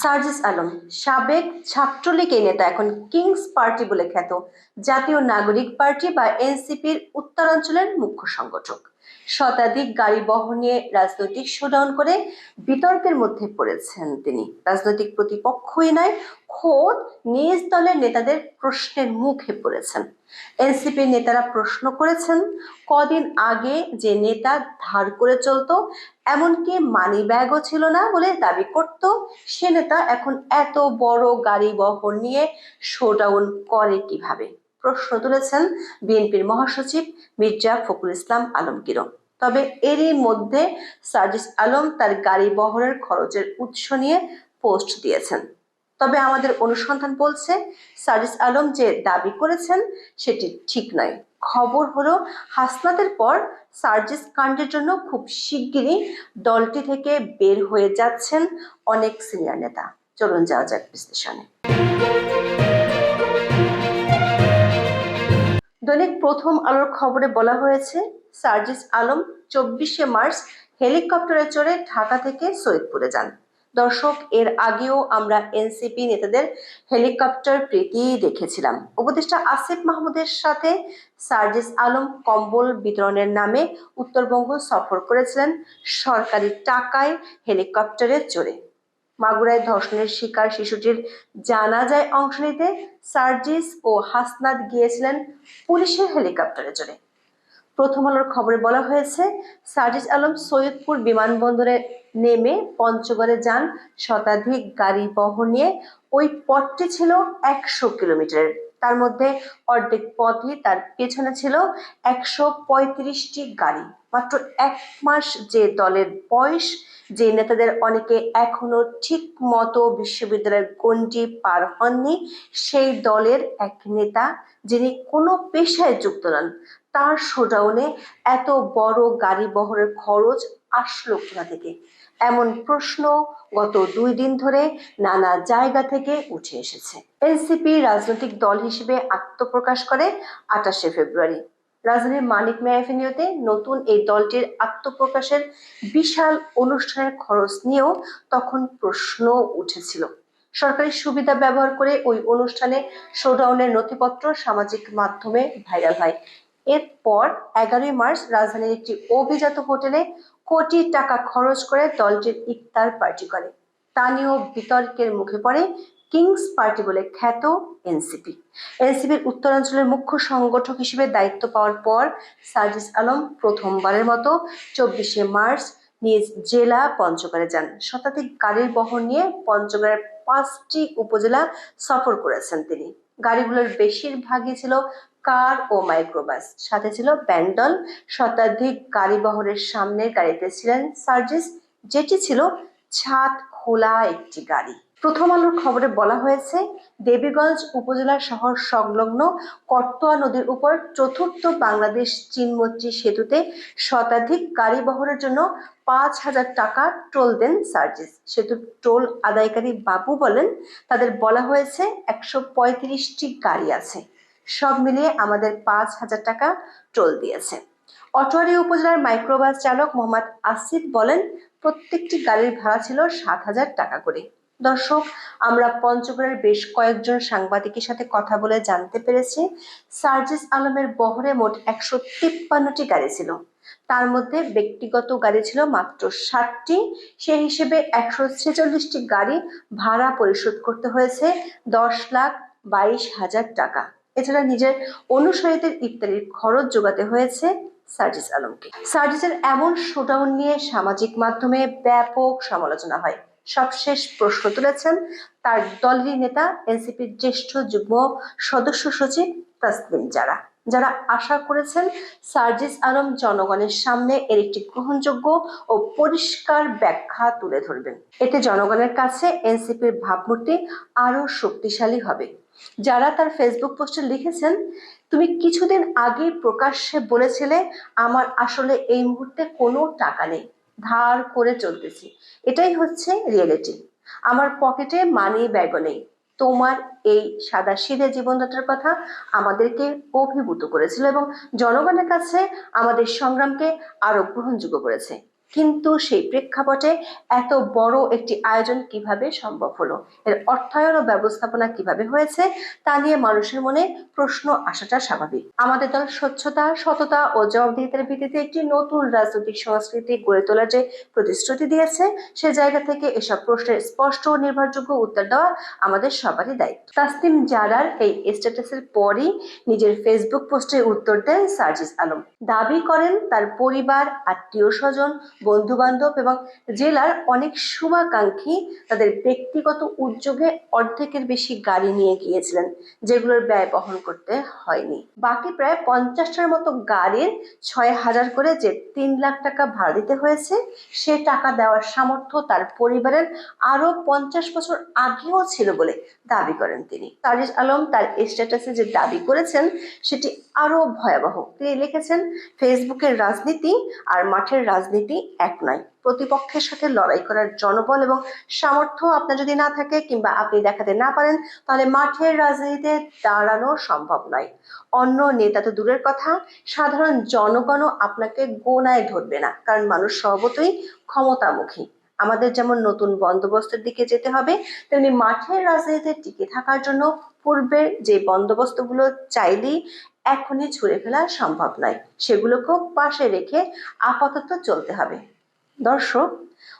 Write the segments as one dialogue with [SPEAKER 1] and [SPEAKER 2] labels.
[SPEAKER 1] সার্জিস আলম, সাবেক ছাত্রলীগ এই নেতা, এখন কিংস পার্টি বলে খ্যাত, জাতীয় নাগরিক পার্টি বা এনসিপির উত্তরাঞ্চলের মুখ্য সংগঠক। শতাধিক গাড়ি বহন রাজনৈতিক শোডাউন করে বিতর্কের মধ্যে পড়েছেন তিনি। রাজনৈতিক প্রতিপক্ষই নয়, খোদ নিজ দলের নেতাদের প্রশ্নের মুখে পড়েছেন। এনসিপির নেতারা প্রশ্ন করেছেন, কদিন আগে যে নেতা ধার করে চলতো এমনকি মানি ব্যাগও ছিল না বলে দাবি করত। সে নেতা এখন এত বড় গাড়ি বহন নিয়ে শোডাউন করে কীভাবে? প্রশ্ন তুলেছেন বিএনপির মহাসচিব মির্জা ফখরুল ইসলাম আলমগীরও। তবে এরই মধ্যে সার্জিস আলম তার গাড়ি বহরের খরচের উৎস নিয়ে পোস্ট দিয়েছেন। তবে আমাদের অনুসন্ধান বলছে, সার্জিস আলম যে দাবি করেছেন সেটি ঠিক নয়। খবর হলো হাসনাতের পর সার্জিস কাণ্ডের জন্য খুব শিগগিরই দলটি থেকে বের হয়ে যাচ্ছেন অনেক সিনিয়র নেতা। চলুন যাওয়া যাক বিশ্লেষণে। দৈনিক প্রথম আলোর খবরে বলা হয়েছে, সার্জিস আলম চব্বিশে মার্চ হেলিকপ্টারে চড়ে ঢাকা থেকে সৈয়দপুরে যান। দর্শক, এর আগেও আমরা এনসিপি নেতাদের হেলিকপ্টার প্রীতি দেখেছিলাম। উপদেষ্টা আসিফ মাহমুদের সাথে সার্জিস আলম কম্বল বিতরণের নামে উত্তরবঙ্গ সফর করেছিলেন সরকারি টাকায় হেলিকপ্টারে চড়ে। মাগুরায় ধর্ষণের শিকার শিশুটির জানাজায় অংশ নিতে সার্জিস ও হাসনাত গিয়েছিলেন পুলিশের হেলিকপ্টারে চড়ে। প্রথম আলোর খবরে বলা হয়েছে, সার্জিস আলম সৈয়দপুর বিমানবন্দরে নেমে পঞ্চগড়ে যান শতাধিক গাড়ি বহন ওই পথটি ছিল একশো কিলোমিটারের তার মধ্যে অর্ধেক পথই তার পেছনে ছিল একশো পঁয়ত্রিশটি গাড়ি। মাত্র এক মাস যে দলের বয়স, যে নেতাদের অনেকে এখনও ঠিক মতো বিশ্ববিদ্যালয়ের গণ্ডি পার হননি, সেই দলের এক নেতা যিনি কোনো পেশায় যুক্ত নন, তার শোডাউনে এত বড় গাড়ি বহরের খরচ আসলো কোথা থেকে। এমন প্রশ্ন গত দুই দিন ধরে নানা জায়গা থেকে উঠে এসেছে। এনসিপি রাজনৈতিক দল হিসেবে আত্মপ্রকাশ করে আঠাশে ফেব্রুয়ারি। রাজধানীর মানিক অ্যাভিনিউতে নতুন এই দলটির আত্মপ্রকাশের বিশাল অনুষ্ঠানের খরচ নিয়েও তখন প্রশ্ন উঠেছিল। সরকারি সুবিধা ব্যবহার করে ওই অনুষ্ঠানে শোডাউনের নথিপত্র সামাজিক মাধ্যমে ভাইরাল হয়। এরপর এগারোই মার্চ রাজধানীর একটি অভিজাত হোটেলে কোটি টাকা খরচ করে দলটির ইফতার পার্টি করে। তা নিয়েও বিতর্কের মুখে পড়ে কিংস পার্টি বলে খ্যাত এনসিপি। এনসিপির উত্তরাঞ্চলের মুখ্য সংগঠক হিসেবে দায়িত্ব পাওয়ার পর সার্জিস আলম প্রথমবারের মতো চব্বিশে মার্চ নিজ জেলা পঞ্চগড়ে যান। শতাধিক গাড়ির বহন নিয়ে পঞ্চগড়ের পাঁচটি উপজেলা সফর করেছেন তিনি। গাড়িগুলোর বেশিরভাগই ছিল কার ও মাইক্রোবাস। সাথে ছিল ব্যান্ডল শতাধিক গাড়ি বহরের সামনে গাড়িতে ছিলেন সার্জিস, যেটি ছিল ছাদ খোলা একটি গাড়ি। প্রথম আলোর খবরে বলা হয়েছে, দেবীগঞ্জ উপজেলা শহর সংলগ্ন কর্তোয়া নদীর উপর চতুর্থ বাংলাদেশ চীনমৈত্রী সেতুতে শতাধিক গাড়ি বহরের জন্য পাঁচ হাজার টাকা টোল দেন সার্জিস। সেতু টোল আদায়কারী বাবু বলেন, তাদের বলা হয়েছে একশো পঁয়ত্রিশটি গাড়ি আছে। সব মিলিয়ে আমাদের পাঁচ হাজার টাকা টোল দিয়েছে। অটোয়ারি উপজেলার মাইক্রোবাস চালক মোহাম্মদ আসিফ বলেন, প্রত্যেকটি গাড়ির ভাড়া ছিল সাত হাজার টাকা করে। দর্শক, আমরা পঞ্চগড়ের বেশ কয়েকজন সাংবাদিকের সাথে কথা বলে জানতে পেরেছি, সার্জিস আলমের বহরে মোট একশো তিপ্পান্নটি গাড়ি ছিল। তার মধ্যে ব্যক্তিগত গাড়ি ছিল মাত্র ষাটটি সে হিসেবে একশো ছেচল্লিশটি গাড়ি ভাড়া পরিশোধ করতে হয়েছে দশ লাখ বাইশ হাজার টাকা। এছাড়া নিজের অনুসারীদের ইফতারির খরচ যোগাতে হয়েছে সার্জিস আলমকে। সার্জিসের এমন শোডাউন নিয়ে সামাজিক মাধ্যমে ব্যাপক সমালোচনা হয়। সবশেষ প্রশ্ন তুলেছেন তার দলেরই নেতা, এনসিপির জ্যেষ্ঠ যুগ্ম সদস্য সচিব তাসলিম যারা যারা আশা করেছেন সার্জিস আলম জনগণের সামনে এর একটি গ্রহণযোগ্য ও পরিষ্কার ব্যাখ্যা তুলে ধরবেন। এতে জনগণের কাছে এনসিপির ভাবমূর্তি আরও শক্তিশালী হবে। যারা তার ফেসবুক পোস্টে লিখেছেন, তুমি কিছুদিন আগে প্রকাশ্যে বলেছিলে, আমার আসলে এই মুহূর্তে কোনো টাকা নেই, ধার করে চলতেছি। এটাই হচ্ছে রিয়েলিটি আমার পকেটে মানি ব্যাগও নেই। তোমার এই সাদা সিধে জীবনযাত্রার কথা আমাদেরকে অভিভূত করেছিল এবং জনগণের কাছে আমাদের সংগ্রামকে আরও গ্রহণযোগ্য করেছে। কিন্তু সেই প্রেক্ষাপটে এত বড় একটি আয়োজন কীভাবে সম্ভব হলো? এর অর্থায়ন ও ব্যবস্থাপনা কীভাবে হয়েছে? তা নিয়ে মানুষের মনে প্রশ্ন আসাটা স্বাভাবিক। আমাদের দল স্বচ্ছতা, সততা ও জবাবদিহিতার ভিত্তিতে একটি নতুন রাজনৈতিক সংস্কৃতি গড়ে তোলার যে প্রতিশ্রুতি দিয়েছে, সে জায়গা থেকে এসব প্রশ্নের স্পষ্ট ও নির্ভরযোগ্য উত্তর দেওয়া আমাদের সবারই দায়িত্ব। তাসলিম জারার এই স্ট্যাটাসের পরই নিজের ফেসবুক পোস্টে উত্তর দেন সার্জিস আলম। দাবি করেন তার পরিবার আত্মীয় স্বজন বন্ধু বান্ধব এবং জেলার অনেক শুভাকাঙ্ক্ষী তাদের ব্যক্তিগত উদ্যোগে অর্ধেকের বেশি গাড়ি নিয়ে গিয়েছিলেন, যেগুলোর ব্যয় বহন করতে হয়নি। বাকি প্রায় পঞ্চাশটার মতো গাড়ির ছয় হাজার করে যে তিন লাখ টাকা ভাড়া দিতে হয়েছে, সে টাকা দেওয়ার সামর্থ্য তার পরিবারের আরও পঞ্চাশ বছর আগেও ছিল বলে দাবি করেন তিনি। তারিজ আলম তার স্ট্যাটাসে যে দাবি করেছেন, সেটি আরও ভয়াবহ। তিনি লিখেছেন, ফেসবুকের রাজনীতি আর মাঠের রাজনীতি এক নয়। প্রতিপক্ষের সাথে লড়াই করার জনবল এবং সামর্থ্য আপনার যদি না থাকে কিংবা আপনি দেখাতে না পারেন, তাহলে মাঠের রাজনীতিতে দাঁড়ানো সম্ভব নয়। অন্য নেতা তো দূরের কথা, সাধারণ জনগণও আপনাকে গোনায় ধরবে না, কারণ মানুষ স্বভাবতই ক্ষমতামুখী। আমাদের যেমন নতুন বন্দোবস্তের দিকে যেতে হবে, তেমনি মাঠের রাজনীতিতে টিকে থাকার জন্য পূর্বের যে বন্দোবস্তগুলো চাইলেই এখনই ছুঁড়ে ফেলা সম্ভব নয়। সেগুলোকেও পাশে রেখে আপাতত চলতে হবে। দর্শক,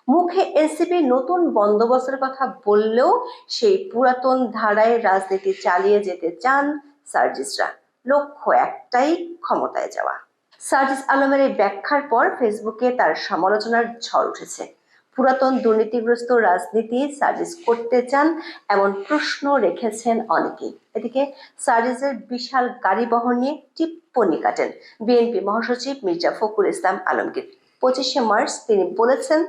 [SPEAKER 1] মুখে এনসিপি নতুন বন্দোবস্তের কথা বললেও সেই পুরাতন ধারায় রাজনীতি চালিয়ে যেতে চান সার্জিসরা। লক্ষ্য একটাই, ক্ষমতায় যাওয়া। সার্জিস আলমের এই ব্যাখ্যার পর ফেসবুকে তার সমালোচনার ঝড় উঠেছে। পুরাতন দুর্নীতিগ্রস্ত রাজনীতি সার্জিস করতে চান এমন প্রশ্ন রেখেছেন অনেকেই। এদিকে সার্জিসের বিশাল গাড়ি বহন নিয়ে টিপ্পনি কাটেন বিএনপি মহাসচিব মির্জা ফখরুল ইসলাম আলমগীর। পঁচিশে মার্চ তিনি বলেছেন,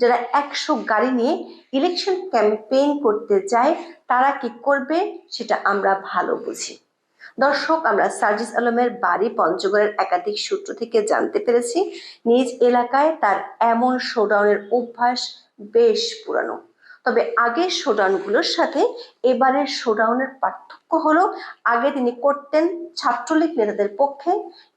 [SPEAKER 1] যারা একশো গাড়ি নিয়ে ইলেকশন ক্যাম্পেইন করতে চায়, তারা কি করবে সেটা আমরা ভালো বুঝি। দর্শক, আমরা সার্জিস আলমের বাড়ি পঞ্চগড়ের একাধিক সূত্র থেকে জানতে পেরেছি, নিজ এলাকায় তার এমন শোডাউনের অভ্যাস বেশ পুরানো। তবে আগের শোডাউনগুলোর সাথে এবারের শোডাউনের পার্থক্য হলো, আগে তিনি করতেন ছাত্রলীগ নেতাদের পক্ষে।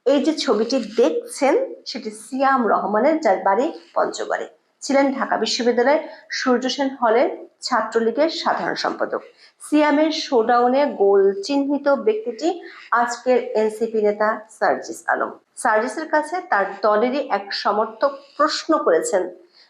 [SPEAKER 1] এই যে ছবিটি দেখছেন, সেটি সিয়াম রহমানের, যার বাড়ি পঞ্চগড়ে। ছিলেন ঢাকা বিশ্ববিদ্যালয়ের সূর্য সেন হলের ছাত্রলীগের সাধারণ সম্পাদক। সিয়ামের শোডাউনে গোল চিহ্নিত ব্যক্তিটি আজকের এনসিপি নেতা সার্জিস আলম। সার্জিসের কাছে তার দলেরই এক সমর্থক প্রশ্ন করেছেন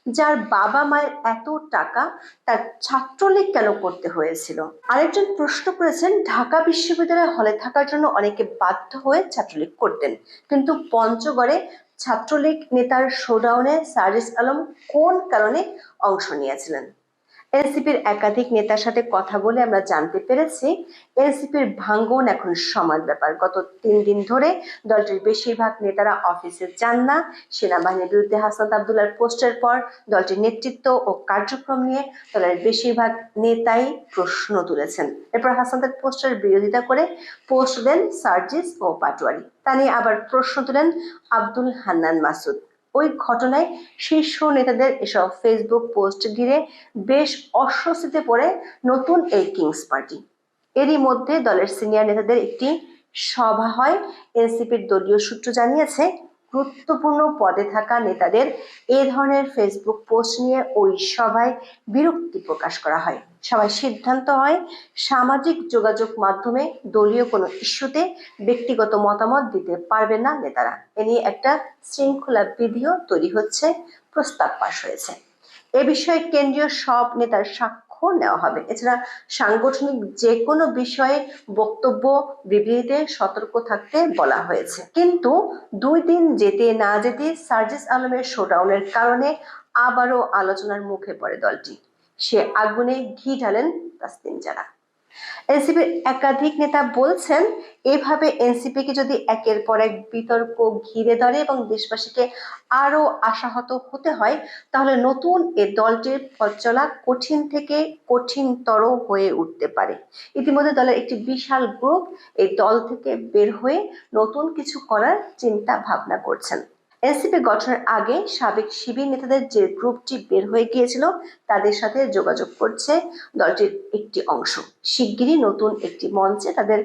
[SPEAKER 1] যার বাবা মায়ের এত টাকা তার ছাত্রলীগ কেন করতে হয়েছিল? আরেকজন প্রশ্ন করেছেন, ঢাকা বিশ্ববিদ্যালয়ে হলে থাকার জন্য অনেকে বাধ্য হয়ে ছাত্রলীগ করতেন। কিন্তু পঞ্চগড়ে ছাত্রলীগ নেতার শোডাউনে সার্জিস আলম কোন কারণে অংশ নিয়েছিলেন? এনসিপির একাধিক নেতার সাথে কথা বলে আমরা জানতে পেরেছি এনসিপির ভাঙ্গন এখন সময়ের ব্যাপার। গত তিন দিন ধরে দলটির বেশিরভাগ নেতারা অফিসে যান না। সেনাবাহিনীর বিরুদ্ধে হাসনাত আবদুল্লার পোস্টের পর দলটির নেতৃত্ব ও কার্যক্রম নিয়ে দলের বেশিরভাগ নেতাই প্রশ্ন তুলেছেন। এরপর হাসনাতের পোস্টের বিরোধিতা করে পোস্ট দেন সার্জিস ও পাটোয়ারি। তা নিয়ে আবার প্রশ্ন তুলেন আব্দুল হান্নান মাসুদ। ওই ঘটনায় শীর্ষ নেতাদের এসব ফেসবুক পোস্ট ঘিরে বেশ অস্বস্তিতে পড়ে নতুন এই কিংস পার্টি এরই মধ্যে দলের সিনিয়র নেতাদের একটি সভা হয়। এনসিপির দলীয় সূত্র জানিয়েছে, গুরুত্বপূর্ণ পদে থাকা নেতাদের এ ধরনের ফেসবুক পোস্ট নিয়ে ওই সভায় বিরক্তি প্রকাশ করা হয়। সভায় সিদ্ধান্ত হয় সামাজিক যোগাযোগ মাধ্যমে দলীয় কোনো ইস্যুতে ব্যক্তিগত মতামত দিতে পারবে না নেতারা। এ নিয়ে একটা শৃঙ্খলা বিধিও তৈরি হচ্ছে, প্রস্তাব পাশ হয়েছে। এ বিষয়ে কেন্দ্রীয় সব নেতার স্বাক্ষর নেওয়া হবে। এছাড়া সাংগঠনিক যে কোনো বিষয়ে বক্তব্য, বিবৃতিতে সতর্ক থাকতে বলা হয়েছে। কিন্তু দুই দিন যেতে না যেতে সার্জিস আলমের শোডাউনের কারণে আবারও আলোচনার মুখে পড়ে দলটি। সে আগুনে ঘি ঢালেন তাসলিম জারা এনসিপির একাধিক নেতা বলছেন, এভাবে এনসিপিকে যদি একের পর এক বিতর্ক ঘিরে ধরে এবং দেশবাসীকে আরও আশাহত হতে হয়, তাহলে নতুন এ দলটির পথ চলা কঠিন থেকে কঠিনতর হয়ে উঠতে পারে। ইতিমধ্যে দলের একটি বিশাল গ্রুপ এই দল থেকে বের হয়ে নতুন কিছু করার চিন্তা ভাবনা করছেন। এনসিপি গঠনের আগে সাবেক শিবির নেতাদের যে গ্রুপটি বের হয়ে গিয়েছিল, তাদের সাথে যোগাযোগ করছে দলটির একটি অংশ। শিগগিরই নতুন একটি মঞ্চে তাদের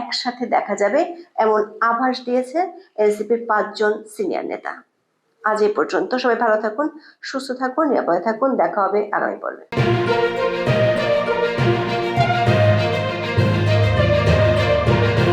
[SPEAKER 1] একসাথে দেখা যাবে, এমন আভাস দিয়েছে এনসিপির পাঁচজন সিনিয়র নেতা। আজ এই পর্যন্ত সবাই ভালো থাকুন, সুস্থ থাকুন, নিরাপদে থাকুন, দেখা হবে আগামী পর্বে।